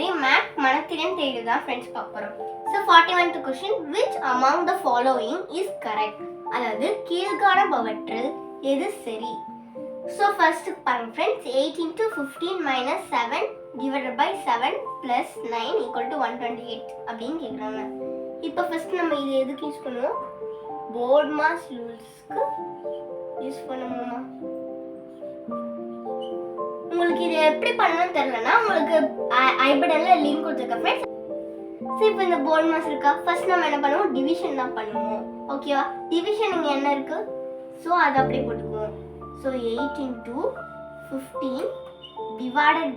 மாதிரி மேக் மனத்திறன் தேடி தான் ஃப்ரெண்ட்ஸ் பார்க்குறோம் so forty one question which among the following is correct அதாவது கீழ்காணபவற்றில் எது சரி? ஸோ ஃபர்ஸ்ட் பாருங்க friends eighteen to fifteen minus seven divided by seven plus nine equal to one twenty eight அப்படின்னு கேட்குறாங்க இப்போ ஃபர்ஸ்ட் நம்ம இது எதுக்கு யூஸ் பண்ணுவோம்? போர்ட் மாஸ் ரூல்ஸ்க்கு யூஸ் பண்ணுவோமா? உங்களுக்கு இது எப்படி பண்ணணும்னு தெரியலனா உங்களுக்கு ஐபடனில் லிங்க் கொடுத்துருக்கேன் ஃப்ரெண்ட்ஸ் ஸோ இப்போ இந்த போர்ட் மாஸ் இருக்கா? ஃபர்ஸ்ட் நம்ம என்ன பண்ணுவோம்? டிவிஷன் தான் பண்ணுவோம். ஓகேவா டிவிஷன் இங்கே என்ன இருக்குது ஸோ அதை அப்படியே போட்டுக்குவோம். So eight into fifteen divided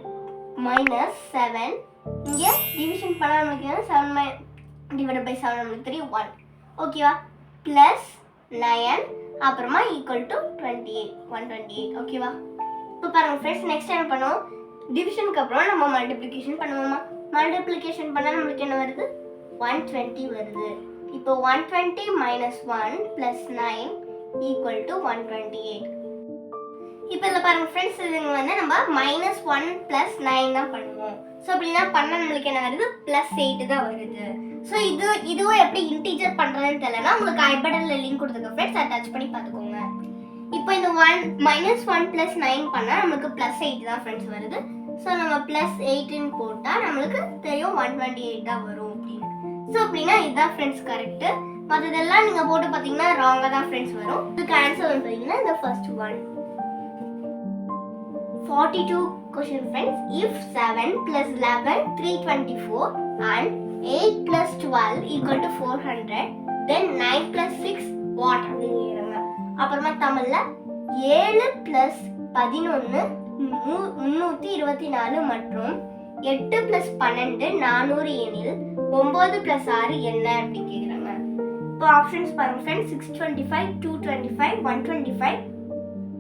minus seven இங்கே டிவிஷன் பண்ண நம்மளுக்கு seven my divide by seven நம்மளுக்கு த்ரீ ஒன் ஓகேவா ப்ளஸ் நயன் அப்புறமா equal to twenty eight one twenty eight ஓகேவா இப்போ பாருங்கள் ஃப்ரெண்ட்ஸ் நெக்ஸ்ட் என்ன பண்ணுவோம். டிவிஷனுக்கு அப்புறம் நம்ம மல்டிப்ளிகேஷன் பண்ணுவோமா மல்டிப்ளிகேஷன் பண்ணால் நம்மளுக்கு என்ன வருது? ஒன் டுவெண்ட்டி வருது. இப்போ one twenty minus one plus nine equal to one twenty eight இப்போ இதில் பாருங்கள் ஃப்ரெண்ட்ஸ் இதுங்க வந்து நம்ம மைனஸ் ஒன் ப்ளஸ் நைன் தான் பண்ணுவோம். ஸோ அப்படின்னா பண்ணால் நம்மளுக்கு என்ன வருது? ப்ளஸ் எயிட் தான் வருது. ஸோ இது இதுவும் எப்படி இன்டீஜர் பண்ணுறதுன்னு தெரியலனா உங்களுக்கு ஐபடனில் லிங்க் கொடுத்துருக்க ஃப்ரெண்ட்ஸ் அட்டாச் பண்ணி பார்த்துக்கோங்க. இப்போ இந்த one minus one plus nine பண்ணால் நம்மளுக்கு ப்ளஸ் எயிட் தான் ஃப்ரெண்ட்ஸ் வருது. ஸோ நம்ம ப்ளஸ் எயிட்னு போட்டால் நம்மளுக்கு தெரியும் ஒன் டுவெண்ட்டி எயிட் தான் வரும் அப்படின்னு. ஸோ அப்படின்னா இதுதான் ஃப்ரெண்ட்ஸ் கரெக்டு மற்றதெல்லாம் நீங்கள் போட்டு பார்த்தீங்கன்னா ராங்காக தான் ஃப்ரெண்ட்ஸ் வரும். இதுக்கு ஆன்சர் வந்து பார்த்தீங்கன்னா இந்த first one forty two question friends if seven plus eleven three twenty four and eight plus twelve equal to four hundred then nine plus six what அப்படின்னு அப்புறமா தமிழ்ல ஏழு பிளஸ் பதினொன்று முன்னூற்றி இருபத்தி நாலு மற்றும் எட்டு பிளஸ் பன்னெண்டு நானூறு எனில் ஒம்பது பிளஸ் ஆறு என்ன அப்படின்னு கேட்குறாங்க இப்போ ஆப்ஷன்ஸ் பாருங்க friends six twenty five two twenty five one twenty five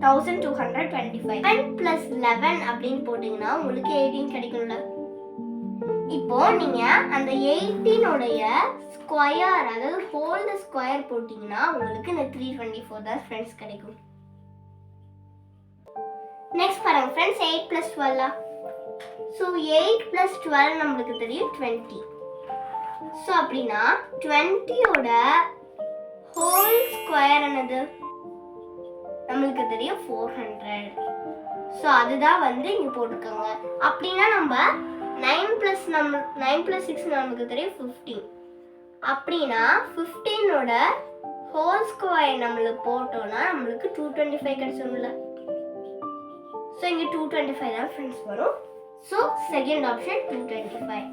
thousand two hundred twenty five ten plus eleven அப்படின்னு போட்டிங்கன்னா உங்களுக்கு எயிட்டீன் கிடைக்கும்ல. இப்போ நீங்க அந்த எயிட்டீனுடைய ஸ்கொயர் அதாவது ஹோல் த ஸ்கொயர் போட்டிங்கன்னா உங்களுக்கு இந்த த்ரீ டுவெண்ட்டி ஃபோர் தான் ஃப்ரெண்ட்ஸ் கிடைக்கும். நெக்ஸ்ட் பாருங்க ஃப்ரெண்ட்ஸ் எயிட் ப்ளஸ் டுவெல்லா ஸோ எயிட் ப்ளஸ் டுவெல் நம்மளுக்கு தெரியும் டுவெண்ட்டி ஸோ அப்படின்னா டுவெண்ட்டியோட ஹோல் ஸ்கொயர் என்னது? நம்மளுக்கு தெரியும் ஃபோர் ஹண்ட்ரட் ஸோ அதுதான் வந்து இங்கே போட்டுக்கோங்க அப்படின்னா நம்ம நைன் ப்ளஸ் நம்ம நைன் ப்ளஸ் சிக்ஸ் நமக்கு தெரியும் ஃபிஃப்டீன் அப்படின்னா ஃபிஃப்டீனோட ஹோல் ஸ்கொயர் நம்மளுக்கு போட்டோம்னா நம்மளுக்கு டூ டுவெண்ட்டி ஃபைவ் கிடைச்சோம்ல ஸோ இங்கே டூ டுவெண்ட்டி ஃபைவ் தான் ஃப்ரெண்ட்ஸ் வரும். So second option two twenty five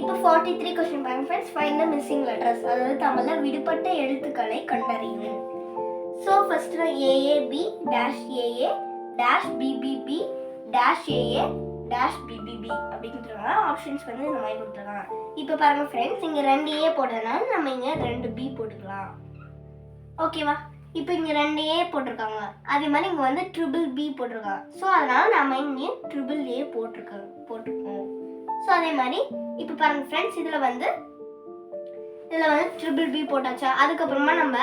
இப்போ ஃபார்ட்டி த்ரீ கொஸ்டின் பாருங்க friends find the missing letters அதாவது தமிழில் விடுபட்ட எழுத்துக்களை கண்டறியும் so first A A B dash A A dash B B B dash A A dash B B B அப்படி options வந்து இந்த மாதிரி கொடுத்துருக்காங்க இப்போ பாருங்க ஃப்ரெண்ட்ஸ் இங்கே ரெண்டு ஏ போடுறதுனால நம்ம இங்கே ரெண்டு பி போட்டுக்கலாம். ஓகேவா இப்போ இங்கே ரெண்டு ஏ போட்டிருக்காங்க. அதே மாதிரி இங்கே வந்து ட்ரிபிள் பி போட்டிருக்காங்க. ஸோ அதனால நம்ம இங்கே ட்ரிபிள் ஏ போட்டிருக்கோம் போட்டிருக்கோம். ஸோ அதே மாதிரி இப்போ பாருங்க ஃப்ரெண்ட்ஸ் இதில் வந்து இதில் வந்து ட்ரிபிள் பி போட்டாச்சா? அதுக்கப்புறமா நம்ம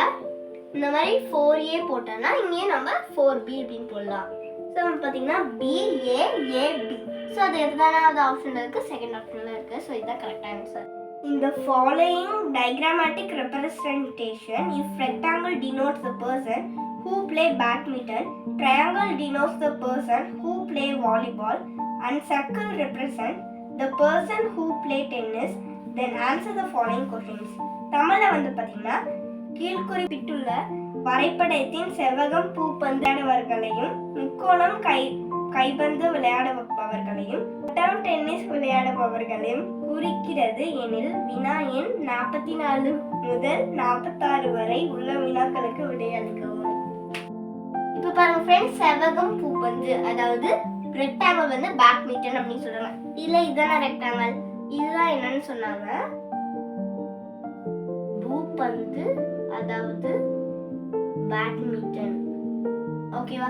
இந்த மாதிரி ஃபோர் ஏ போட்டோம்னா இங்கேயே நம்ம ஃபோர் பி அப்படின்னு போடலாம். ஸோ வந்து பார்த்தீங்கன்னா B A A B so அது எத்தனாவது ஆப்ஷனில் இருக்குது செகண்ட் ஆப்ஷனில் இருக்குது ஸோ இதுதான் correct answer In the following diagrammatic representation, if rectangle denotes the person who play badminton, triangle denotes the person who play volleyball, and circle represent the person who play tennis, then answer the following questions. தமிழில் வந்து பார்த்தீங்கன்னா கீழ்குறிப்பிட்டுள்ள வரைபடத்தின் செவ்வகம் பூப்பந்து முக்கோணம் கை கைப்பந்து விளையாடுபவர்களையும் down tennis விளையாடுபவர்களையும் குறிக்கிறது எனில் வினா எண் நாற்பத்தி நாலு முதல் நாற்பத்தாறு வரை உள்ள வினாக்களுக்கு விடையளிக்கவும். இப்போ பாருங்க ஃப்ரெண்ட்ஸ் செவ்வகம் பூப்பந்து அதாவது ரெக்டாங்கிள் வந்து பேட்மிண்டன் அப்படின்னு சொல்றாங்க. இல்ல இதான ரெக்டாங்கிள் இதுதான் என்னன்னு சொன்னாங்க? பூப்பந்து அதாவது பேட்மிண்டன் ஓகேவா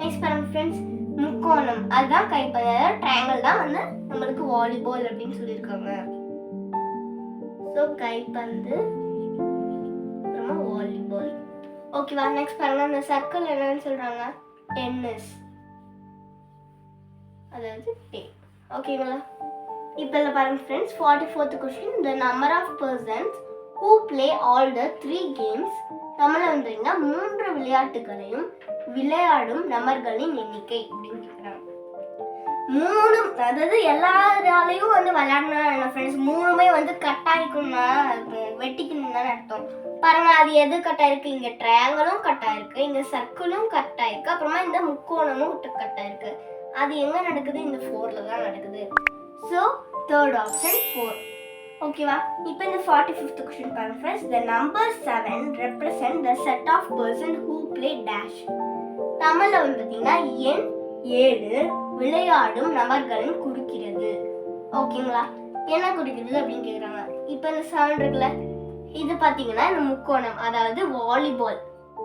நெக்ஸ்ட் பாருங்க ஃப்ரெண்ட்ஸ் முக்கோணம். அதுதான் கைப்பந்து அதாவது ட்ரையாங்கிள் தான் வந்து நம்மளுக்கு வாலிபால் அப்படின்னு சொல்லியிருக்காங்க. ஸோ கைப்பந்து அப்புறமா வாலிபால் ஓகேவா நெக்ஸ்ட் பாருங்க. அந்த சர்க்கிள் என்னன்னு சொல்றாங்க? டென்னிஸ் அதாவது டே ஓகேங்களா இப்போ இல்லை பாருங்க friends forty fourth question the number of persons who play all the three games தமிழில் வந்தீங்கன்னா மூன்று விளையாட்டுகளையும் விளையாடும் நபர்களின் எண்ணிக்கை அப்படின்னு கேட்குறாங்க மூணு அதாவது எல்லாராலையும் வந்து விளையாடணும் ஃப்ரெண்ட்ஸ் மூணுமே வந்து கட் ஆகிக்கணும்னா வெட்டிக்கணும் தான் அர்த்தம். பாருங்க அது எது கட்டாக இருக்கு இங்க ட்ரையாங்கலும் கட்டாக இருக்கு இங்க சர்க்கிளும் கட் இருக்கு அப்புறமா இந்த முக்கோணமும் கட் இருக்கு அது எங்க நடக்குது? இந்த ஃபோர்ல தான் நடக்குது. ஸோ தேர்ட் ஆப்ஷன் ஃபோர் ஓகேவா இப்போ இந்த ஃபார்ட்டி ஃபிஃப்த் கொஸ்டின் பாருங்க friends the number seven represent the set of person who play dash தமிழில் வந்து பார்த்தீங்கன்னா எண் ஏழு விளையாடும் நபர்களின் குறிக்கிறது ஓகேங்களா என்ன குறிக்கிறது அப்படின்னு கேட்குறாங்க இப்போ இந்த செவன் இருக்குல்ல? இது பார்த்தீங்கன்னா இந்த முக்கோணம் அதாவது வாலிபால்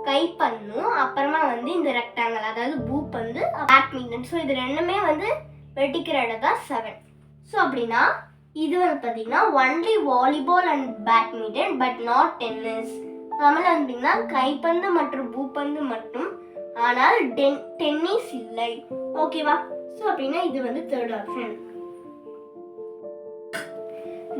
கைப்பந்தும் அப்புறமா வந்து இந்த ரெக்டாங்கல் அதாவது பூப்பந்து பேட்மிண்டன் ஸோ இது ரெண்டுமே வந்து வெட்டிக்கிற இடம் தான் செவன் ஸோ அப்படின்னா இது வந்து பார்த்தீங்கன்னா only volleyball and badminton but not tennis Tamil வந்தீங்கன்னா கைப்பந்து மற்றும் பூப்பந்து மட்டும். ஆனால் டென் டென்னிஸ் இல்லை. ஓகேவா ஸோ அப்படின்னா இது வந்து third option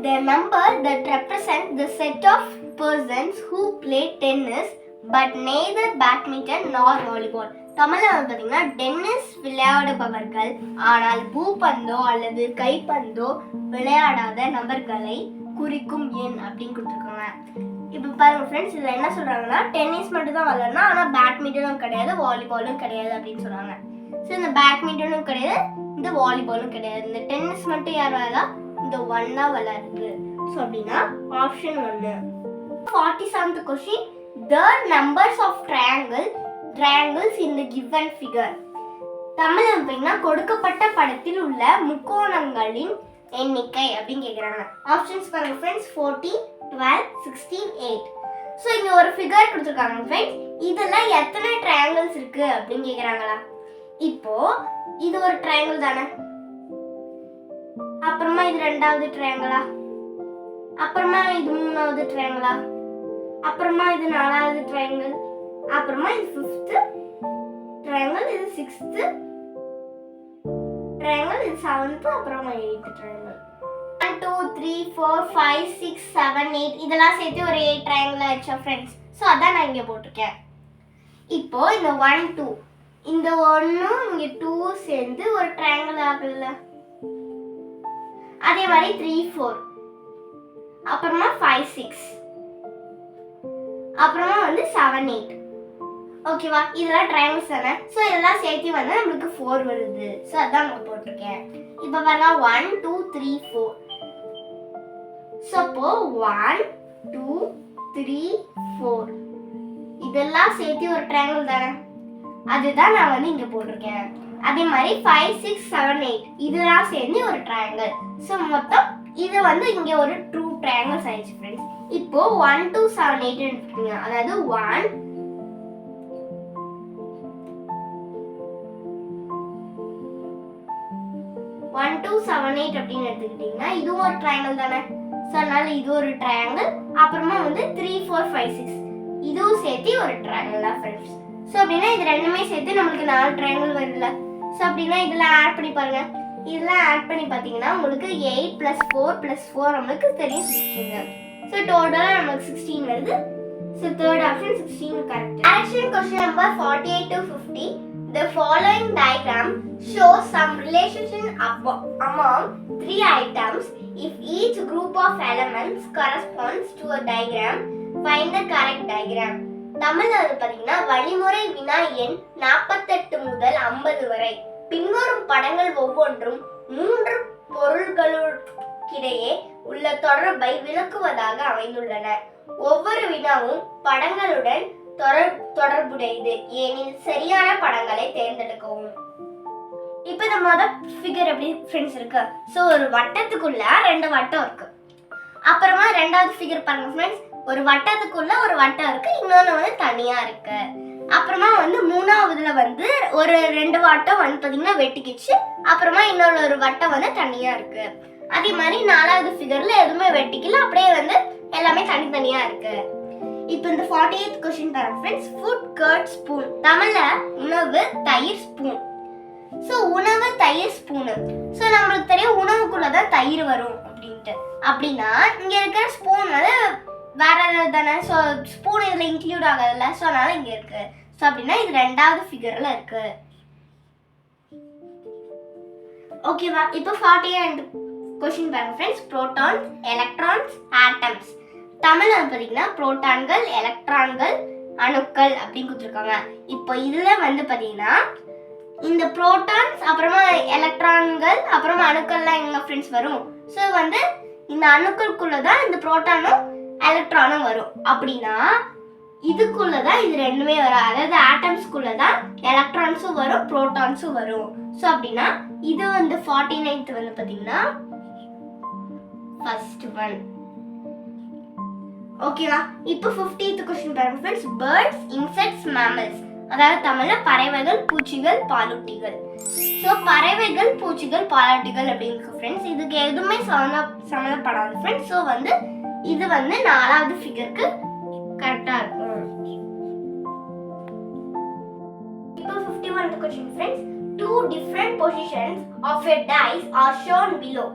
The number that represent the set of persons who play tennis but neither badminton nor volleyball. தமிழில் வந்து பார்த்தீங்கன்னா டென்னிஸ் விளையாடுபவர்கள் ஆனால் பூப்பந்தோ அல்லது கைப்பந்தோ விளையாடாத நபர்களை குறிக்கும் எண் அப்படின்னு கொடுத்துருக்காங்க. இப்போ பாருங்க ஃப்ரெண்ட்ஸ் இதில் என்ன சொல்கிறாங்கன்னா டென்னிஸ் மட்டும் தான் விளாட்னா ஆனால் பேட்மிண்டனும் கிடையாது வாலிபாலும் கிடையாது அப்படின்னு சொல்கிறாங்க ஸோ இந்த பேட்மிண்டனும் கிடையாது இந்த வாலிபாலும் கிடையாது. இந்த டென்னிஸ் மட்டும் யார் விளாடா இந்த ஒன் தான் ஸோ அப்படின்னா ஆப்ஷன் ஒன்று forty seventh question the numbers of triangle triangles in the given figure Tamil அப்படின்னா கொடுக்கப்பட்ட படத்தில் உள்ள முக்கோணங்களின் எண்ணிக்கை அப்படின்னு கேட்குறாங்க ஆப்ஷன்ஸ் பாருங்க friends forty twelve sixteen eight so இங்கே ஒரு ஃபிகர் கொடுத்துருக்காங்க ஃப்ரெண்ட்ஸ் இதெல்லாம் எத்தனை ட்ரையாங்கிள்ஸ் இருக்கு அப்படின்னு கேட்குறாங்களா இப்போ இது ஒரு ட்ரையாங்கிள் தானே? அப்புறமா இது ரெண்டாவது ட்ரையாங்கிளா அப்புறமா இது மூணாவது ட்ரையாங்கிளா அப்புறமா இது நாலாவது ட்ரையாங்கிள் அப்புறமா இது ஃபிஃப்த்து ட்ரையாங்கிள் இது சிக்ஸ்த்து ட்ரையாங்கிள் இது செவன்த்து அப்புறமா eighth triangle one two three four five six seven eight இதெல்லாம் சேர்த்து ஒரு எயிட் ட்ரையாங்கிள் ஆயிடுச்சா ஃப்ரெண்ட்ஸ் ஸோ அதான் நான் இங்கே போட்டிருக்கேன். இப்போ இந்த ஒன் டூ இந்த ஒன்றும் இங்கே டூ சேர்ந்து ஒரு ட்ரையாங்கிள் ஆகுதுல்ல அதே மாதிரி த்ரீ ஃபோர் அப்புறமா ஃபைவ் சிக்ஸ் அப்புறமா வந்து செவன் எயிட் ஓகேவா இதெல்லாம் ட்ரையாங்கிள்ஸ் தானே? ஸோ இதெல்லாம் சேர்த்து வந்து நம்மளுக்கு ஃபோர் வருது. ஸோ அதான் நான் போட்டிருக்கேன். இப்போ பாருங்க one two three four so அப்போ ஒன் டூ த்ரீ ஃபோர் இதெல்லாம் சேர்த்து ஒரு ட்ரையாங்கிள் தானே? அதுதான் நான் வந்து இங்கே போட்டிருக்கேன். அதே மாதிரி ஃபைவ் சிக்ஸ் செவன் எயிட் இதெல்லாம் சேர்ந்து ஒரு ட்ரையாங்கிள் ஸோ மொத்தம் இது வந்து இங்கே ஒரு ட்ரூ ட்ரையாங்கிள்ஸ் ஆயிடுச்சு ஃப்ரெண்ட்ஸ் இப்போ ஒன் டூ செவன் எயிட் எடுத்துக்கோங்க. அதாவது ஒன் செவன் எயிட் அப்படின்னு எடுத்துக்கிட்டிங்கன்னா இதுவும் ஒரு ட்ரையாங்கிள் தானே? ஸோ அதனால இது ஒரு ட்ரையாங்கிள் அப்புறமா வந்து த்ரீ ஃபோர் ஃபைவ் சிக்ஸ் இதுவும் சேர்த்து ஒரு ட்ரையாங்கிள் தான் ஃப்ரெண்ட்ஸ் ஸோ அப்படின்னா இது ரெண்டுமே சேர்த்து நம்மளுக்கு நாலு ட்ரையாங்கிள் வருதுல்ல ஸோ அப்படின்னா இதெல்லாம் ஆட் பண்ணி பாருங்க. இதெல்லாம் ஆட் பண்ணி பார்த்தீங்கன்னா உங்களுக்கு eight plus four plus four நம்மளுக்கு தெரியும் சிக்ஸ்டீன் ஸோ டோட்டலாக நம்மளுக்கு சிக்ஸ்டீன் வருது. So third option sixteen correct option question number forty eight to fifty The following diagram shows some relationship among three items. If each group of elements corresponds to a diagram, find the correct diagram. தமிழ்ல வந்து பார்த்தீங்கன்னா வழிமுறை வினா எண் நாற்பத்தெட்டு முதல் ஐம்பது வரை பின்வரும் படங்கள் ஒவ்வொன்றும் மூன்று பொருள்களுக்கிடையே உள்ள தொடர்பை விளக்குவதாக அமைந்துள்ளன ஒவ்வொரு வினாவும் படங்களுடன் தொடர்புடையது. ஏனில் சரியான படங்களை தேர்ந்தெடுக்கவும். இப்போ இந்த மொத ஃபிகர் எப்படி ஃப்ரெண்ட்ஸ் இருக்கு? ஸோ ஒரு வட்டத்துக்குள்ள ரெண்டு வட்டம் இருக்கு. அப்புறமா ரெண்டாவது ஃபிகர் பாருங்க ஃப்ரெண்ட்ஸ் ஒரு வட்டத்துக்குள்ள ஒரு வட்டம் இருக்கு இன்னொன்று வந்து தனியா இருக்கு. அப்புறமா வந்து மூணாவதுல வந்து ஒரு ரெண்டு வட்டம் வந்து பார்த்தீங்கன்னா வெட்டிக்கிச்சு. அப்புறமா இன்னொரு ஒரு வட்டம் வந்து தனியா இருக்கு. அதே மாதிரி நாலாவது ஃபிகர்ல எதுவுமே வெட்டிக்கல அப்படியே வந்து எல்லாமே தனித்தனியா இருக்கு. இப்போ இந்த ஃபார்ட்டி எய்த் கொஸ்டின் தரேன் ஃப்ரெண்ட்ஸ் ஃபுட் கர்ட் ஸ்பூன் தமிழில் உணவு தயிர் ஸ்பூன் ஸோ உணவு தயிர் ஸ்பூனு ஸோ நம்மளுக்கு தெரியும் உணவுக்குள்ளே தான் தயிர் வரும் அப்படின்ட்டு. அப்படின்னா இங்கே இருக்கிற ஸ்பூன் வந்து வேற ஏதாவது தானே? ஸோ ஸ்பூன் இதில் இன்க்ளூட் ஆகாதுல்ல. ஸோ அதனால் இங்கே இருக்கு. ஸோ அப்படின்னா இது ரெண்டாவது ஃபிகரில் இருக்கு. ஓகேவா இப்போ ஃபார்ட்டி அண்ட் கொஷின் பாருங்க ஃப்ரெண்ட்ஸ் ப்ரோட்டான்ஸ் எலக்ட்ரான்ஸ் ஆட்டம்ஸ் தமிழ்ல வந்து பார்த்தீங்கன்னா புரோட்டான்கள் எலக்ட்ரான்கள் அணுக்கள் அப்படின்னு கொடுத்துருக்காங்க. இப்போ இதில் வந்து பார்த்தீங்கன்னா இந்த புரோட்டான்ஸ் அப்புறமா எலக்ட்ரான்கள் அப்புறமா அணுக்கள்லாம் எங்கள் ஃப்ரெண்ட்ஸ் வரும். ஸோ வந்து இந்த அணுக்களுக்குள்ள தான் இந்த புரோட்டானும் எலக்ட்ரானும் வரும். அப்படின்னா இதுக்குள்ள தான் இது ரெண்டுமே வரும். அதாவது ஆட்டம்ஸ்குள்ள தான் எலக்ட்ரான்ஸும் வரும் புரோட்டான்ஸும் வரும். ஸோ அப்படின்னா இது வந்து ஃபார்ட்டி நைன்த் வந்து பார்த்தீங்கன்னா ஃபர்ஸ்ட் ஒன் ஓகேவா இப்போ ஃபிஃப்டீத் கொஸ்டின் பாருங்க ஃப்ரெண்ட்ஸ் பேர்ட்ஸ் இன்செக்ட்ஸ் மேமல்ஸ் அதாவது தமிழ்ல பறவைகள் பூச்சிகள் பாலூட்டிகள். ஸோ பறவைகள் பூச்சிகள் பாலூட்டிகள் அப்படின்னு இருக்கு ஃப்ரெண்ட்ஸ் இதுக்கு எதுவுமே சம்மந்த சம்மந்தப்படாது ஃப்ரெண்ட்ஸ் ஸோ வந்து இது வந்து நாலாவது ஃபிகருக்கு கரெக்டா இருக்கும். இப்போ fifty one question friends two different positions of a dice are shown below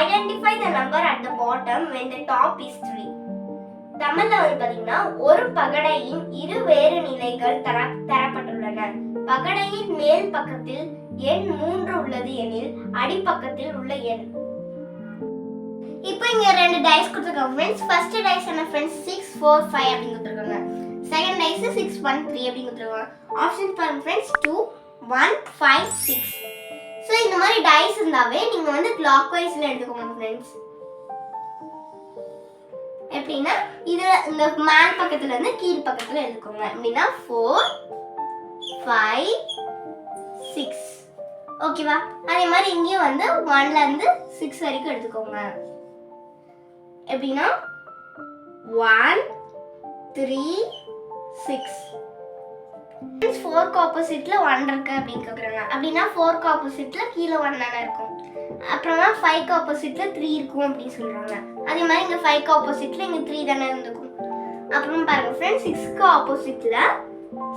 identify the number at the bottom when the top is three தமிழ்ல வந்து பாத்தீங்கன்னா ஒரு பகடையின் இரு வேறு நிலைகள் தர தரப்பட்டுள்ளன. பகடையின் மேல் பக்கத்தில் எண் மூன்று உள்ளது எனில் அடிப்பக்கத்தில் உள்ள எண். இப்போ இங்க ரெண்டு டைஸ் கொடுத்துருக்காங்க ஃப்ரெண்ட்ஸ் ஃபர்ஸ்ட் டைஸ் என்ன ஃப்ரெண்ட்ஸ் சிக்ஸ் ஃபோர் ஃபைவ் அப்படின்னு கொடுத்துருக்காங்க. Second dice six one three அப்படின்னு கொடுத்துருக்காங்க. ஆப்ஷன் பாருங்க friends two one five six so இந்த மாதிரி டைஸ் இருந்தாவே நீங்க வந்து கிளாக் வைஸ்ல எடுத்துக்கோங்க ஃப்ரெண்ட்ஸ் எப்படின்னா இது இந்த மேல் பக்கத்துல இருந்து கீழ் பக்கத்துல எழுதுக்கோங்க எப்படின்னா ஃபோர் ஃபைவ் சிக்ஸ் ஓகேவா அதே மாதிரி இங்கேயும் வந்து ஒன்ல இருந்து சிக்ஸ் வரைக்கும் எடுத்துக்கோங்க. எப்படின்னா ஒன் த்ரீ சிக்ஸ் ஃபோர்க்கு ஆப்போசிட்ல ஒன் இருக்கு அப்படின்னு கேக்குறாங்க. அப்படின்னா ஃபோர்க்கு ஆப்போசிட்ல கீழே ஒன் தானே இருக்கும். அப்புறமா ஃபைவ்க்கு ஆப்போசிட்ல த்ரீ இருக்கும் அப்படின்னு சொல்றாங்க. அதே மாதிரி இங்க ஃபைவ்க்கு ஆப்போசிட்ல இங்க த்ரீ தானே இருந்துக்கும் அப்புறம் பாருங்க ஃப்ரெண்ட்ஸ் சிக்ஸ்க்கு ஆப்போசிட்ல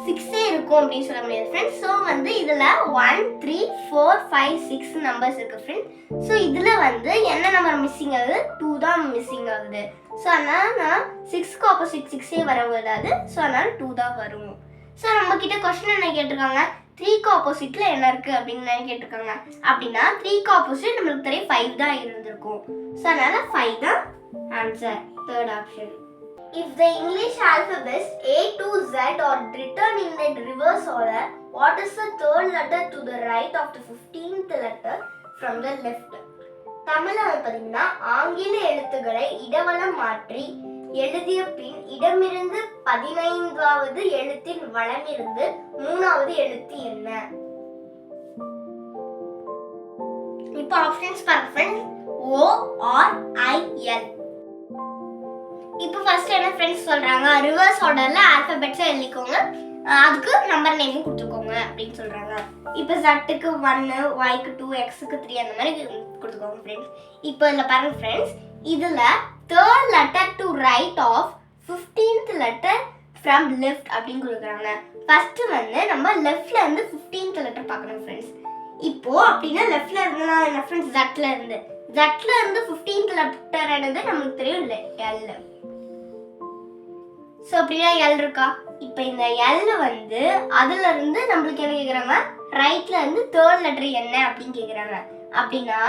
சிக்ஸே இருக்கும் அப்படின்னு சொல்ல முடியாது ஃப்ரெண்ட்ஸ் ஸோ வந்து இதில் one three four five six numbers இருக்கு ஃப்ரெண்ட்ஸ் ஸோ இதில் வந்து என்ன நம்பர் மிஸ்ஸிங் ஆகுது? டூ தான் மிஸ்ஸிங் ஆகுது. ஸோ அதனால் நான் சிக்ஸ்க்கு ஆப்போசிட் சிக்ஸே வர விடாது ஸோ அதனால் டூ தான் வரும். ஸோ நம்மக்கிட்ட கொஸ்டின் என்ன கேட்டிருக்காங்க? த்ரீக்கு ஆப்போசிட்ல என்ன இருக்கு அப்படின்னு கேட்டிருக்காங்க. அப்படின்னா த்ரீக்கு ஆப்போசிட் நம்மளுக்கு தெரியும் ஃபைவ் தான் இருந்திருக்கும். ஸோ அதனால ஃபைவ் தான் answer third option if the English alphabets A to Z are written in the reverse order, what is the third letter to the right of the 15th letter from the left? தமிழ்ல வந்து பார்த்தீங்கன்னா ஆங்கில எழுத்துக்களை இடவலம் மாற்றி எழுதிய பின் இடமிருந்து பதினைந்தாவது எழுத்தின் வளமிருந்து மூணாவது எழுத்து என்ன? இப்போ ஆப்ஷன்ஸ் பாருங்க friends O R I L இப்போ ஃபர்ஸ்ட் என்ன ஃப்ரெண்ட்ஸ் சொல்றாங்க? ரிவர்ஸ் ஆர்டர்ல ஆல்பபெட்ஸை எழுதிக்கோங்க. அதுக்கு நம்பர் நேமும் கொடுத்துக்கோங்க அப்படின்னு சொல்றாங்க. இப்போ ஜட்டுக்கு ஒன்னு ஒய்க்கு டூ எக்ஸுக்கு த்ரீ அந்த மாதிரி கொடுத்துக்கோங்க ஃப்ரெண்ட்ஸ் இப்போ இதில் பாருங்க ஃப்ரெண்ட்ஸ் இதில் third letter to right of fifteenth letter from left அப்படின்னு கொடுக்குறாங்க ஃபஸ்ட்டு வந்து நம்ம லெஃப்ட்ல இருந்து ஃபிஃப்டீன்த் லெட்டர் பார்க்கணும் ஃப்ரெண்ட்ஸ் இப்போ அப்படின்னா லெஃப்ட்ல இருந்தனா என்ன ஃப்ரெண்ட்ஸ் ஜட்ல இருந்து. ஜட்ல இருந்து ஃபிஃப்டீன்த் லெட்டர் என்னது? நமக்கு தெரியும் இல்லை எல் ஸோ அப்படின்னா எல் இருக்கா? இப்போ இந்த எல் வந்து அதுல இருந்து நம்மளுக்கு என்ன கேட்குறாங்க ரைட்ல இருந்து தேர்ட் லெட்டர் என்ன அப்படின்னு கேட்குறாங்க அப்படின்னா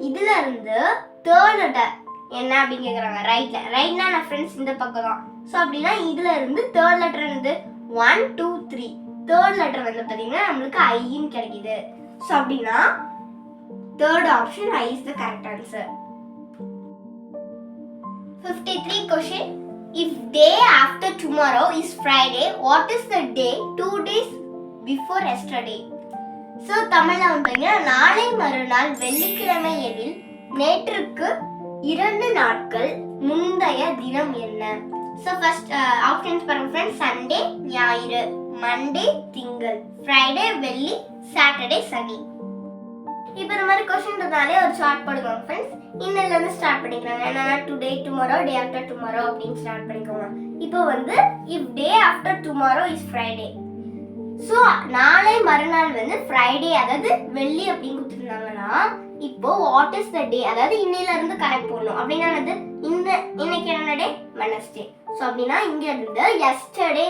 இதுல இருந்து தேர்ட் லெட்டர் என்ன அப்படின்னு கேட்குறாங்க ரைட்ல ரைட்னா நான் ஃப்ரெண்ட்ஸ் இந்த பக்கம் தான். ஸோ அப்படின்னா இதுல இருந்து தேர்ட் லெட்டர் வந்து one two three third letter வந்து பார்த்தீங்கன்னா நம்மளுக்கு ஐன்னு கிடைக்குது. ஸோ அப்படின்னா third option I is the correct answer fifty three question if day after tomorrow is Friday what is the day two days before yesterday so தமிழில் வந்துங்க பார்த்தீங்கன்னா நாளை மறுநாள் வெள்ளிக்கிழமை எதில் நேற்றுக்கு இரண்டு நாட்கள் முந்தைய தினம் என்ன? ஸோ ஃபர்ஸ்ட் ஆப்ஷன்ஸ் பாருங்க ஃப்ரெண்ட்ஸ் சண்டே ஞாயிறு. மண்டே திங்கள். ஃப்ரைடே வெள்ளி. சாட்டர்டே சனி. இப்போ இந்த மாதிரி கொஸ்டின்றதாலே ஒரு ஷார்ட் போடுவாங்க ஃப்ரெண்ட்ஸ் இன்னிலேருந்து ஸ்டார்ட் பண்ணிக்கிறாங்க என்னன்னா today tomorrow day after tomorrow அப்படின்னு ஸ்டார்ட் பண்ணிக்கோங்க. இப்போ வந்து if day after tomorrow is Friday so நாளை மறுநாள் வந்து ஃப்ரைடே அதாவது வெள்ளி அப்படின்னு கொடுத்துருந்தாங்கன்னா இப்போ வாட் இஸ் த டே அதாவது இன்னையில இருந்து கனெக்ட் போடணும் அப்படின்னா வந்து இந்த இன்னைக்கு என்ன டே வெனஸ்டே ஸோ அப்படின்னா இங்க இருந்து எஸ்டர்டே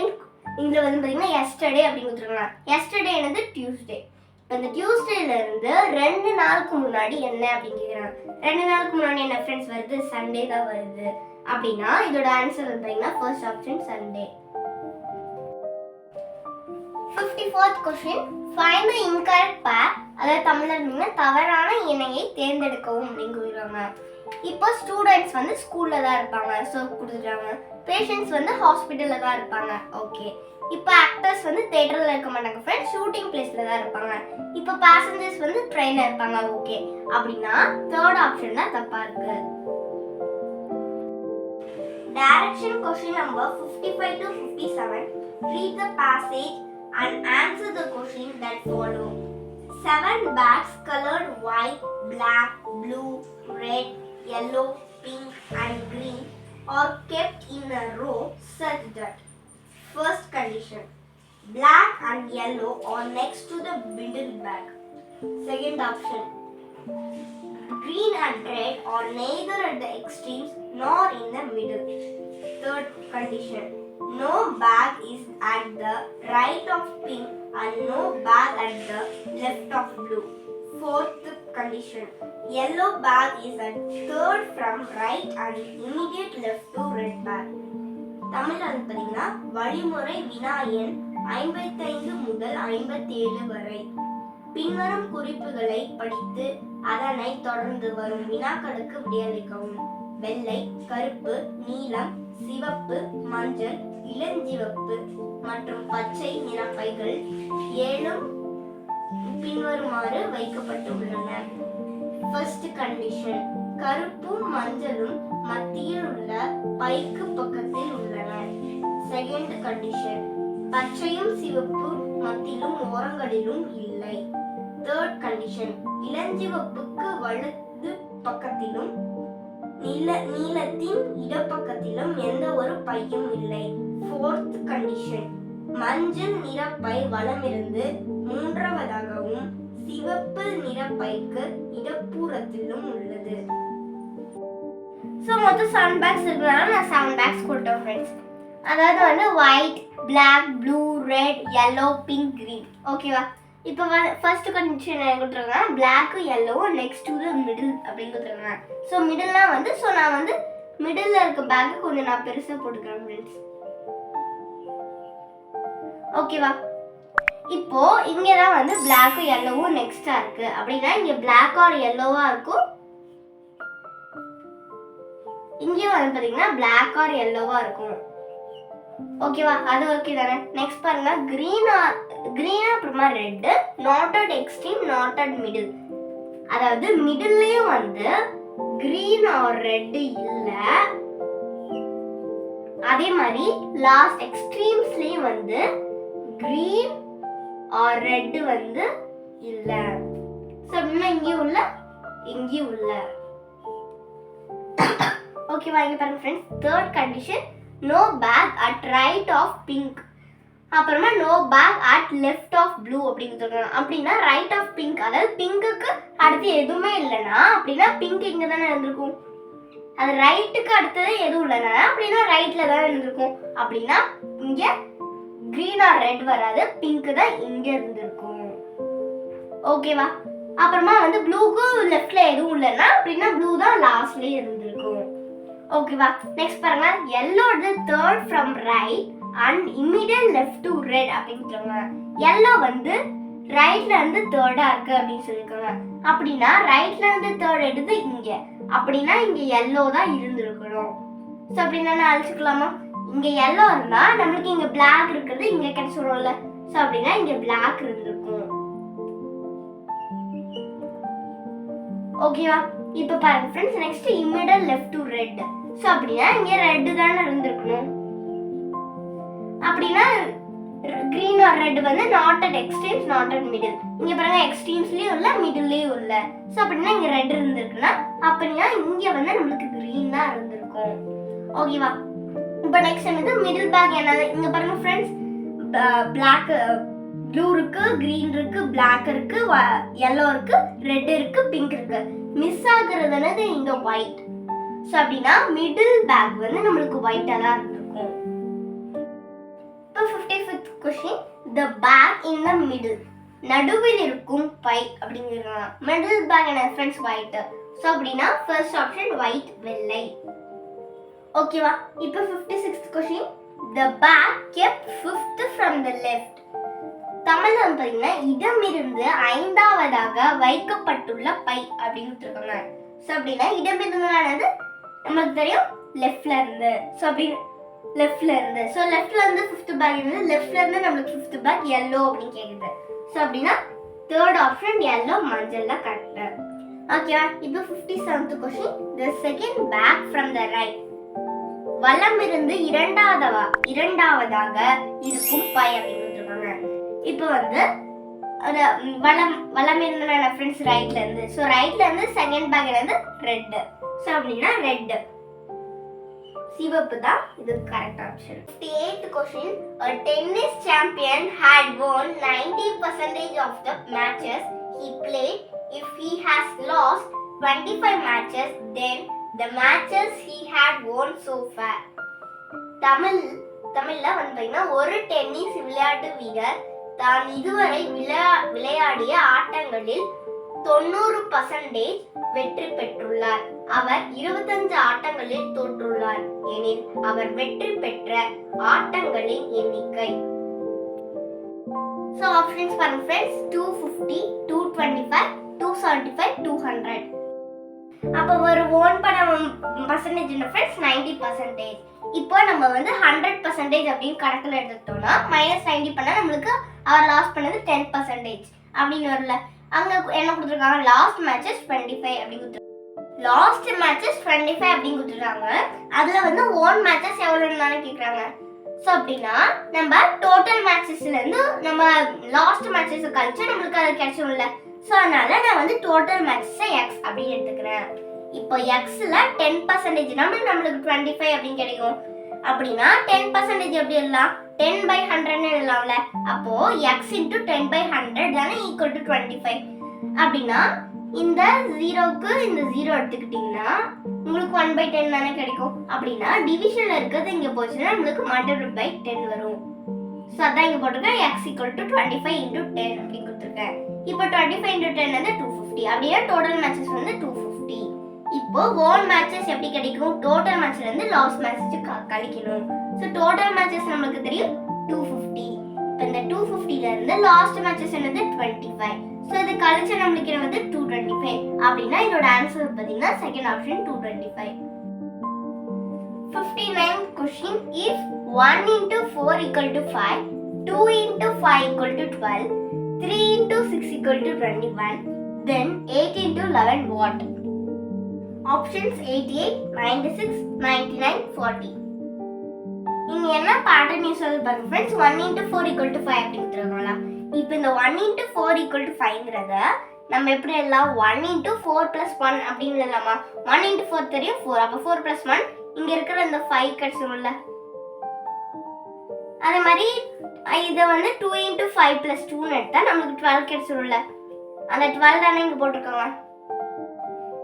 இங்க வந்து பாத்தீங்கன்னா எஸ்டர்டே அப்படின்னு கொடுத்துருக்காங்க எஸ்டர்டே என்னது? டியூஸ்டே இப்போ இந்த டியூஸ்டேல இருந்து ரெண்டு நாளுக்கு முன்னாடி என்ன அப்படின்னு கேக்குறாங்க. ரெண்டு நாளுக்கு முன்னாடி என்ன ஃப்ரெண்ட்ஸ் வருது? சண்டே தான் வருது. அப்படின்னா இதோட ஆன்சர் வந்து பாத்தீங்கன்னா first option Sunday fifty fourth question find the incorrect pair அதாவது தமிழ்ல இருந்தீங்கன்னா தவறான இணையை தேர்ந்தெடுக்கவும் அப்படின்னு சொல்லிடுறாங்க இப்போ ஸ்டூடெண்ட்ஸ் வந்து ஸ்கூல்ல தான் இருப்பாங்க ஸோ கொடுத்துட்டாங்க. பேஷண்ட்ஸ் வந்து ஹாஸ்பிட்டலில் தான் இருப்பாங்க ஓகே இப்போ ஆக்டர்ஸ் வந்து தேட்டரில் இருக்க மாட்டாங்க ஃப்ரெண்ட்ஸ் ஷூட்டிங் பிளேஸ்ல தான் இருப்பாங்க. இப்போ பேசஞ்சர்ஸ் வந்து ட்ரெயினில் இருப்பாங்க ஓகே அப்படின்னா தேர்ட் ஆப்ஷன் தான் தப்பா இருக்கு. Direction question number 55 to 57. Read the passage and answer the question that follow. Seven bags colored white, black, blue, red, yellow, pink and green are kept in a row such that first condition black and yellow are next to the middle bag. Second option green and red are neither at the extremes nor in the middle. Third condition no bag is at the right of pink and no bag at the left of blue. Fourth condition yellow bag is at third from right and immediate left to red bag. Tamil வந்து பார்த்தீங்கன்னா வழிமுறை வினாயன் ஐம்பத்தைந்து முதல் ஐம்பத்தேழு வரை பின்வரும் குறிப்புகளை படித்து அதனை தொடர்ந்து வரும் வினாக்களுக்கு விடையளிக்கவும் வெள்ளை கருப்பு நீலம் சிவப்பு மஞ்சள் இளஞ்சிவப்பு மற்றும் பச்சை நிறப்பைகள் ஏழும் பின்வருமாறு வைக்கப்பட்டுள்ளன. ஃபர்ஸ்ட் கண்டிஷன் கருப்பும் மஞ்சளும் மத்தியில் உள்ள பைக்கு பக்கத்தில் உள்ளன. செகண்ட் கண்டிஷன் பச்சையும் சிவப்பு மத்தியிலும் ஓரங்களிலும் இல்லை. தேர்ட் கண்டிஷன் இளஞ்சிவப்புக்கு வலது பக்கத்திலும் நீல நீளத்தின் இடப்பக்கத்திலும் எந்த ஒரு பையும் இல்லை. ஃபோர்த் கண்டிஷன் மஞ்சள் நிறப்பை வளமிருந்து வலமிருந்து மூன்றாவதாகவும் சிவப்பு நிறப்பைக்கு இடப்பூரத்திலும் இடப்புறத்திலும் உள்ளது. ஸோ மொத்தம் செவன் பேக்ஸ் இருக்கிறனால நான் செவன் பேக்ஸ் கொடுத்தேன் ஃப்ரெண்ட்ஸ் அதாவது வந்து white black blue red yellow pink green ஓகேவா இப்போ ஃபர்ஸ்ட் கண்டிஷன் என்ன கொடுத்துருக்காங்க பிளாக்கு எல்லோவும் நெக்ஸ்ட் டு த மிடில் அப்படின்னு கொடுத்துருக்காங்க. ஸோ மிடில்லாம் வந்து ஸோ நான் வந்து மிடில் இருக்க பேக்கு கொஞ்சம் நான் பெருசாக போட்டுக்கிறேன் ஃப்ரெண்ட்ஸ் ஓகேவா இப்போ இங்கே தான் வந்து பிளாக்கும் எல்லோவும் நெக்ஸ்டா இருக்கு. அப்படின்னா இங்கே பிளாக் ஆர் எல்லோவா இருக்கும். இங்கேயும் வந்து பார்த்தீங்கன்னா பிளாக் ஆர் எல்லோவா இருக்கும். ஓகேவா அது ஓகே தானே? நெக்ஸ்ட் பாருங்க க்ரீன் ஆர் க்ரீன் அப்புறமா red not at extreme not at middle அதாவது மிடில்லையும் வந்து க்ரீன் ஆர் ரெட்டு இல்லை. அதே மாதிரி லாஸ்ட் எக்ஸ்ட்ரீம்ஸ்லேயும் வந்து க்ரீன் ஆர் ரெட்டு வந்து இல்லை. ஸோ அப்படின்னா இங்கேயும் உள்ள இங்கேயும் உள்ள. ஓகேவா இங்கே பாருங்க friends third condition no bag at right of pink அப்புறமா no bag at left of blue அப்படின்னு சொல்லணும் அப்படின்னா ரைட் ஆஃப் பிங்க் அதாவது பிங்குக்கு அடுத்து எதுவுமே இல்லைன்னா அப்படின்னா பிங்க் இங்கே தானே இருந்திருக்கும். அது ரைட்டுக்கு அடுத்தது எதுவும் இல்லைனா அப்படின்னா ரைட்டில் தானே இருந்திருக்கும். அப்படின்னா இங்கே க்ரீன் ஆர் ரெட் வராது பிங்க் தான் இங்கே இருந்திருக்கும். ஓகேவா அப்புறமா வந்து ப்ளூக்கு லெஃப்டில் எதுவும் இல்லைன்னா அப்படின்னா ப்ளூ தான் லாஸ்ட்லேயே இருந்திருக்கும். ஓகேவா நெக்ஸ்ட் பாருங்க. எல்லோட third from right and immediate left to red அப்படின்னு சொல்லுவாங்க எல்லோ வந்து ரைட்ல இருந்து தேர்டா இருக்கு அப்படின்னு சொல்லியிருக்காங்க. அப்படின்னா ரைட்ல இருந்து தேர்ட் எடுத்து இங்க. அப்படின்னா இங்க எல்லோ தான் இருந்திருக்கணும். ஸோ அப்படின்னா நான் அழிச்சுக்கலாமா? இங்க எல்லோ இருந்தா நம்மளுக்கு இங்க பிளாக் இருக்கிறது இங்க கிடைச்சிடும்ல ஸோ அப்படின்னா இங்க பிளாக் இருந்திருக்கும். ஓகேவா இப்போ பாருங்க friends next immediate left to red so அப்படின்னா இங்க ரெட்டு தானே இருந்திருக்கும். ரெட் வந்து not at extremes not at middle இங்க பாருங்க எக்ஸ்ட்ரீம்ஸ்லயும் இல்ல மிடில்லயும் இல்ல. ஸோ அப்படின்னா இங்க ரெட் இருந்திருக்குன்னா அப்படின்னா இங்க வந்து நம்மளுக்கு கிரீன் தான் இருந்திருக்கும். ஓகேவா இப்போ நெக்ஸ்ட் வந்து மிடில் பேக் என்னது? இங்க பாருங்க ஃப்ரெண்ட்ஸ் பிளாக் ப்ளூ இருக்கு கிரீன் இருக்கு பிளாக் இருக்கு எல்லோ இருக்கு ரெட் இருக்கு பிங்க் இருக்கு. மிஸ் ஆகுறது என்னது? இங்க ஒயிட் ஸோ அப்படின்னா மிடில் பேக் வந்து நம்மளுக்கு ஒயிட்டாக தான் இருக்கும் இப்போ fifty fifth question the bag in the middle நடுவில் இருக்கும் பை அப்படிங்கிறாங்க மிடில் பேக் என்ன ஃப்ரெண்ட்ஸ் ஒயிட் ஸோ அப்படின்னா ஃபர்ஸ்ட் ஆப்ஷன் ஒயிட் வெள்ளை. ஓகேவா இப்போ fifty sixth question the bag kept fifth from the left Tamil வந்து பார்த்தீங்கன்னா இடமிருந்து ஐந்தாவதாக வைக்கப்பட்டுள்ள பை அப்படின்னு கொடுத்துருக்காங்க. ஸோ அப்படின்னா இடமிருந்துனானது நமக்கு தெரியும் லெஃப்ட்ல இருந்து. ஸோ அப்படி லெஃப்ட்ல இருந்து. ஸோ லெஃப்ட்ல இருந்து ஃபிஃப்த் பேக் இருந்து லெஃப்ட்ல இருந்து நம்மளுக்கு ஃபிஃப்த் பேக் எல்லோ அப்படின்னு கேட்குது ஸோ அப்படின்னா தேர்ட் ஆப்ஷன் எல்லோ மஞ்சள் தான் கரெக்டு ஓகேவா இப்போ fifty seventh question the second bag from the right வலம் இருந்து இரண்டாவதவா? இரண்டாவதாக இருக்கும் பை அப்படின்னு கொடுத்துருக்காங்க இப்போ வந்து ஒரு வலம் வலம் இருந்த ஃப்ரெண்ட்ஸ் ரைட்ல இருந்து? ஸோ ரைட்ல இருந்து செகண்ட் பேக்ல இருந்து ரெட்டு ஸோ அப்படின்னா ரெட்டு சிவப்பு தான் இது correct option eighth question a tennis champion had won 90% of the matches he played. If he has lost 25 matches then the matches he had won so far. Tamil தமிழ்ல வந்து பார்த்தீங்கன்னா ஒரு tennis விளையாட்டு வீரர் தான் இதுவரை விளையா விளையாடிய ஆட்டங்களில் தொண்ணூறு பர்சன்டேஜ் வெற்றி பெற்றுள்ளார். அவர் இருபத்தஞ்சு ஆட்டங்களில் தோற்றுள்ளார். எனில் அவர் வெற்றி பெற்ற ஆட்டங்களின் எண்ணிக்கை. ஸோ ஆப்ஷன்ஸ் பாருங்க friends two fifty two twenty five two seventy five two hundred அப்போ ஒரு ஓன் பண்ண பர்சன்டேஜ் ஃப்ரெண்ட்ஸ் நைன்டி பர்சன்டேஜ் இப்போ நம்ம வந்து ஹண்ட்ரட் பர்சன்டேஜ் அப்படின்னு கணக்கில் எடுத்துக்கிட்டோம்னா மைனஸ் நைன்டி பண்ணால் நம்மளுக்கு அவர் லாஸ் பண்ணது டென் பர்சன்டேஜ் அப்படின்னு வரல அங்கே என்ன கொடுத்துருக்காங்க? லாஸ்ட் மேட்சஸ் டுவெண்ட்டி ஃபைவ் அப்படின்னு லாஸ்ட் மேட்சஸ் டுவெண்ட்டி ஃபைவ் அப்படின்னு கொடுத்துருக்காங்க. அதில் வந்து ஓன் மேட்சஸ் எவ்வளோன்னு கேட்குறாங்க ஸோ அப்படின்னா நம்ம டோட்டல் மேட்சஸ்லேருந்து நம்ம லாஸ்ட் மேட்சஸ் கழிச்சு நம்மளுக்கு அது கிடைச்சிடும்ல ஸோ அதனால நான் வந்து டோட்டல் மேட்சஸை எக்ஸ் அப்படின்னு எடுத்துக்கிறேன். இப்போ எக்ஸில் டென் பர்சன்டேஜ் நம்ம நம்மளுக்கு டுவெண்ட்டி ஃபைவ் அப்படின்னு கிடைக்கும். அப்படின்னா டென் பர்சன்டேஜ் எப்படி எழுதலாம்? டென் பை ஹண்ட்ரட்னு எழுதலாம்ல. அப்போ x into ten by hundred தானே ஈக்குவல் டு டுவெண்ட்டி ஃபைவ் அப்படின்னா இந்த ஜீரோக்கு இந்த ஜீரோ எடுத்துக்கிட்டிங்கன்னா உங்களுக்கு ஒன் பை டென் தானே கிடைக்கும். அப்படின்னா டிவிஷனில் இருக்கிறது இங்கே போச்சுன்னா நம்மளுக்கு மல்டிபிள் பை டென் வரும். ஸோ அதான் இங்கே போட்டிருக்கேன். X equal to twenty five into ten அப்படின்னு கொடுத்துருக்கேன். இப்போ டுவெண்ட்டி ஃபைவ் இன்டூ டென் வந்து டூ ஃபிஃப்டி அப்படின்னா டோட்டல் மேட்சஸ் வந்து டூ ஃபிஃப்டி இப்போ ஓன் மேட்சஸ் எப்படி கிடைக்கும்? டோட்டல் மேட்ச்ல இருந்து லாஸ்ட் மேட்ச் கழிக்கணும். ஸோ டோட்டல் மேட்சஸ் நம்மளுக்கு தெரியும் டூ ஃபிஃப்டி இப்போ இந்த டூ ஃபிஃப்டில இருந்து லாஸ்ட் மேட்சஸ் என்னது டுவெண்ட்டி ஃபைவ் ஸோ இது கழிச்சு நம்மளுக்கு வந்து டூ டுவெண்ட்டி ஃபைவ் அப்படின்னா இதோட ஆன்சர் பார்த்தீங்கன்னா second option two twenty five fifty nine question if one into four equal to five two into five equal to twelve three into six equal to twenty one then eight into eleven what options eighty eight ninety six ninety nine forty இங்கே என்ன pattern use ஆகுது பாருங்க friends one into four equal to five அப்படின்னு கொடுத்துருக்காங்களா இப்போ இந்த one into four equal to ஃபைவ்ங்கிறத நம்ம எப்படி எல்லாம் one into four plus one அப்படின்னு இல்லாமா ஒன் இன்ட்டு ஃபோர் தெரியும் ஃபோர் அப்போ ஃபோர் ப்ளஸ் ஒன் இங்கே இருக்கிற இந்த ஃபைவ் கிடைச்சிரும்ல. அதே மாதிரி இதை வந்து டூ இன்ட்டு ஃபைவ் ப்ளஸ் டூன்னு எடுத்தால் நம்மளுக்கு டுவெல் கிடைச்சிரும்ல. அந்த டுவெல் தானே இங்கே போட்டிருக்காங்க.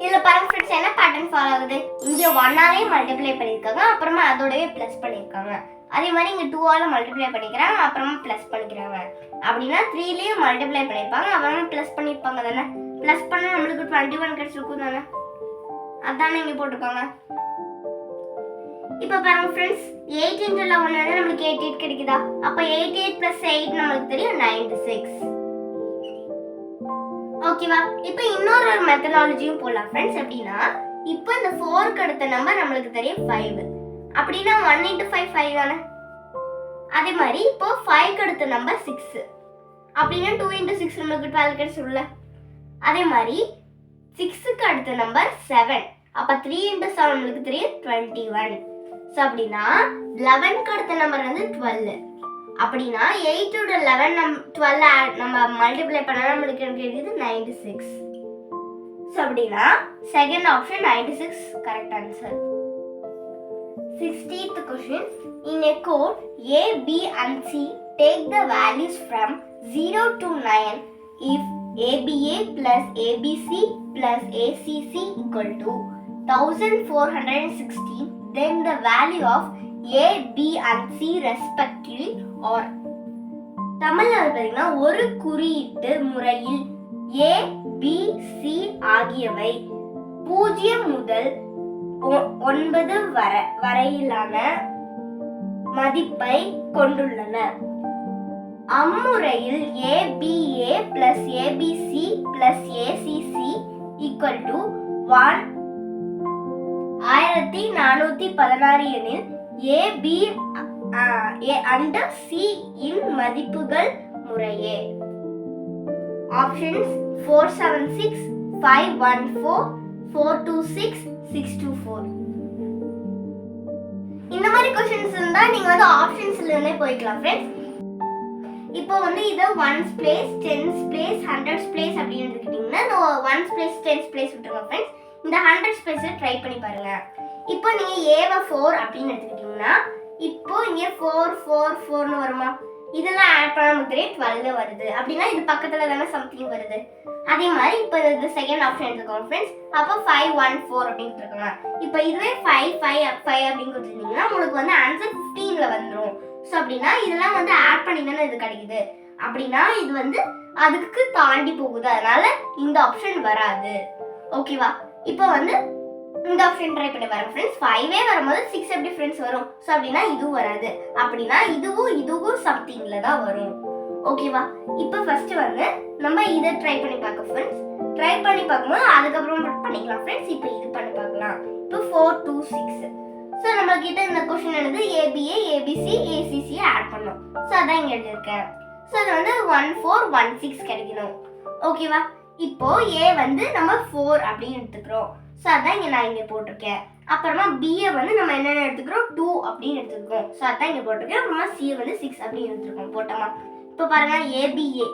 இதில் பாருங்க ஃப்ரெண்ட்ஸ் என்ன பேட்டர்ன் ஃபாலோ ஆகுது? இங்கே ஒன்னாலே மல்டிப்ளை பண்ணியிருக்காங்க அப்புறமா அதோடவே ப்ளஸ் பண்ணியிருக்காங்க. அதே மாதிரி இங்கே டூவால் மல்டிப்ளை பண்ணிக்கிறாங்க அப்புறமா ப்ளஸ் பண்ணிக்கிறாங்க. அப்படின்னா த்ரீலேயும் மல்டிப்ளை பண்ணியிருப்பாங்க. அப்புறமா ப்ளஸ் பண்ணியிருப்பாங்க தானே? ப்ளஸ் பண்ணால் நம்மளுக்கு டுவெண்ட்டி ஒன் கிடைச்சிருக்கும் தானே? அதானே இங்க போட்டிருக்காங்க இப்போ பாருங்க ஃப்ரெண்ட்ஸ் எயிட் இன்ட்டு ஒன்று வந்து நம்மளுக்கு எயிட் எயிட் கிடைக்குதா? அப்போ எயிட் எயிட் ப்ளஸ் எயிட் நம்மளுக்கு தெரியும் நைன்டி சிக்ஸ் ஓகேவா இப்போ இன்னொரு ஒரு மெத்தடாலஜியும் போடலாம் ஃப்ரெண்ட்ஸ் எப்படின்னா இப்போ இந்த ஃபோருக்கு அடுத்த நம்பர் நம்மளுக்கு தெரியும் ஃபைவ் அப்படின்னா ஒன் இன்ட்டு ஃபைவ் ஃபைவ் தானே? அதே மாதிரி இப்போ ஃபைவ்க்கு அடுத்த நம்பர் சிக்ஸ் அப்படின்னா டூ இன்ட்டு சிக்ஸ் நம்மளுக்கு டுவெல் கிடைச்சிரும்ல அதே மாதிரி சிக்ஸுக்கு அடுத்த நம்பர் செவன் அப்போ த்ரீ இன்ட்டு செவன் நம்மளுக்கு தெரியும் டுவெண்ட்டி ஒன் ஸோ அப்படின்னா லெவன்க்கு அடுத்த நம்பர் வந்து டுவெல் அப்படின்னா எயிட்டோட லெவன் நம் டுவெல் நம்ம மல்டிப்ளை பண்ணால் நம்மளுக்கு எனக்கு கிடைக்குது நைன்டி சிக்ஸ் ஸோ அப்படின்னா second option ninety six correct answer sixtieth question. In a code A, B and C, take the values from 0 to 9 if ABA plus ABC plus ACC equal to 1416 then the value of A, B and C respectively are தமிழ்ல பார்த்தீங்கன்னா ஒரு குறியீட்டு முறையில் ஏ B C ஆகியவை பூஜ்ஜியம் முதல் ஒன்பது வர வரையிலான மதிப்பை கொண்டுள்ளன. அம்முறையில் ABA plus ABC plus ACC equal to one ஆயிரத்தி நானூத்தி பதினாறு எனில் ஏபி அண்ட் சி இன் மதிப்புகள் முறையே. Options four seven six five one four four two six six two four இந்த மாதிரி கொஷின்ஸ் இருந்தா நீங்க வந்து ஆப்ஷன்ஸ்ல இருந்தே போய்க்கலாம் ஃப்ரெண்ட்ஸ் இப்போ வந்து இதை ones place tens place hundreds place அப்படின்னு எடுத்துக்கிட்டிங்கன்னா ஒன்ஸ் பிளேஸ் டென்ஸ் பிளேஸ் விட்டுருங்க ஃப்ரெண்ட்ஸ் இந்த ஹண்ட்ரட்ஸ் பிளேஸை ட்ரை பண்ணி பாருங்க. இப்போ நீங்க ஏவ ஃபோர் அப்படின்னு எடுத்துக்கிட்டிங்கன்னா இப்போ இங்க ஃபோர் ஃபோர் ஃபோர்னு வருமா? இதெல்லாம் ஆட் பண்ண நமக்கு டுவெல் வருது. அப்படின்னா இது பக்கத்துல தானே சம்திங் வருது. அதே மாதிரி இப்போ இது செகண்ட் ஆப்ஷன் எடுத்துக்கோங்க ஃப்ரெண்ட்ஸ் அப்போ ஃபைவ் ஒன் ஃபோர் அப்படின்னு இருக்காங்க இப்போ இதுவே ஃபைவ் ஃபைவ் ஃபைவ் அப்படின்னு கொடுத்துருந்தீங்கன்னா உங்களுக்கு வந்து ஆன்சர் ஃபிஃப்டீனில் வந்துடும் ஸோ அப்படின்னா இதெல்லாம் வந்து ஆட் பண்ணி தானே இது கிடைக்குது. அப்படின்னா இது வந்து அதுக்கு தாண்டி போகுது. அதனால இந்த ஆப்ஷன் வராது. ஓகேவா இப்போ வந்து இந்த ஆப்ஷன் ட்ரை பண்ணி பாருங்க ஃப்ரெண்ட்ஸ் ஃபைவே வரும்போது சிக்ஸ் எப்படி ஃப்ரெண்ட்ஸ் வரும்? ஸோ அப்படின்னா இதுவும் வராது. அப்படின்னா இதுவும் இதுவும் சம்திங்கில் தான் வரும். ஓகேவா இப்போ ஃபர்ஸ்ட் வந்து நம்ம இதை ட்ரை பண்ணி பார்க்க ஃப்ரெண்ட்ஸ் ட்ரை பண்ணி பார்க்கும்போது அதுக்கப்புறம் மட்டும் பண்ணிக்கலாம். ஃப்ரெண்ட்ஸ் இப்போ இது பண்ணி பார்க்கலாம். இப்போ ஃபோர் டூ சிக்ஸ் ஸோ நம்ம கிட்ட இந்த கொஷின் என்னது? ஏபிஏ ஏபிசி ஏசிசியை ஆட் பண்ணோம் ஸோ அதான் இங்கே எழுதியிருக்கேன். ஸோ அது வந்து ஒன் ஃபோர் ஒன் சிக்ஸ் கிடைக்கணும். ஓகேவா இப்போ ஏ வந்து நம்ம ஃபோர் அப்படின்னு எடுத்துக்கிறோம். ஸோ அதான் இங்கே நான் இங்கே போட்டிருக்கேன். அப்புறமா பிஏ வந்து நம்ம என்னென்ன எடுத்துக்கிறோம்? டூ அப்படின்னு எடுத்துருக்கோம் ஸோ அதான் இங்கே போட்டிருக்கேன். அப்புறமா சிஏ வந்து சிக்ஸ் அப்படின்னு எடுத்துருக்கோம். போட்டோமா? இப்போ பாருங்க ஏபிஏ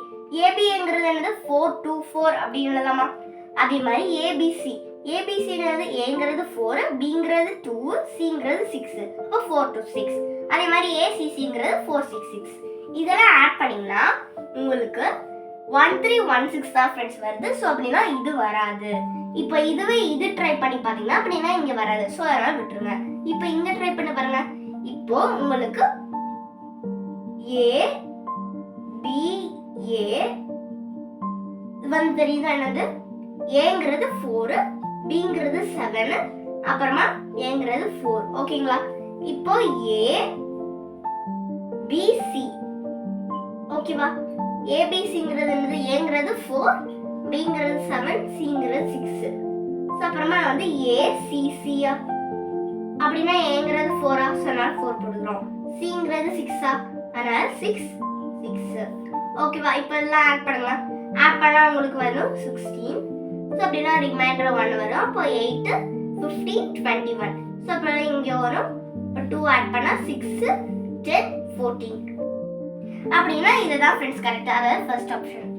ஏபிங்கிறது என்னது? ஃபோர் டூ ஃபோர் அப்படின்னு எழுதலாமா? அதே மாதிரி ஏபிசி. ஏபிசிங்கிறது ஏங்கிறது ஃபோர் பிங்கிறது டூ சிங்கிறது சிக்ஸ் அப்போ ஃபோர் டூ சிக்ஸ் அதே மாதிரி ஏசிசிங்கிறது ஃபோர் சிக்ஸ் சிக்ஸ் இதெல்லாம் ஆட் பண்ணிங்கன்னா உங்களுக்கு ஒன் த்ரீ ஒன் சிக்ஸ் தான் ஃப்ரெண்ட்ஸ் வருது. ஸோ அப்படின்னா இது வராது. இப்போ இதுவே இது ட்ரை பண்ணி பார்த்தீங்கன்னா அப்படின்னா இங்கே வராது. ஸோ அதனால் விட்டுருங்க. இப்போ இங்கே ட்ரை பண்ணி பாருங்க. இப்போ உங்களுக்கு ஏ பி ஏ. வந்து தெரியுதா என்னது? ஏங்கிறது ஃபோரு பிங்கிறது செவனு அப்புறமா ஏங்கிறது ஃபோர் ஓகேங்களா இப்போ ஏ பிசி ஓகேவா ஏபிசிங்கிறது என்னது? ஏங்கிறது ஃபோர் பிங்கிறது செவன் சிங்கிறது சிக்ஸ் அப்புறமா வந்து ஏசிசியா அப்படின்னா ஏங்கிறது ஃபோரா அதனால ஃபோர் போட்டுக்கிறோம். சிங்கிறது சிக்ஸா அதனால சிக்ஸ் சிக்ஸ் ஓகேவா இப்போ எல்லாம் ஆட் பண்ணுங்க. ஆட் பண்ணால் உங்களுக்கு வரும் சிக்ஸ்டீன் ஸோ அப்படின்னா ரிமைண்டர் ஒன் வரும். அப்போ eight fifteen twenty one so அப்புறம் இங்கே வரும். இப்போ டூ ஆட் பண்ணால் சிக்ஸு டென் ஃபோர்டீன் அப்படின்னா இதுதான் ஃப்ரெண்ட்ஸ் கரெக்டாக அதாவது first option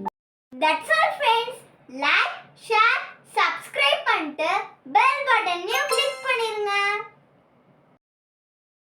that's all friends like share subscribe பண்ணிட்டு பெல் பட்டனையும் கிளிக் பண்ணிருங்க.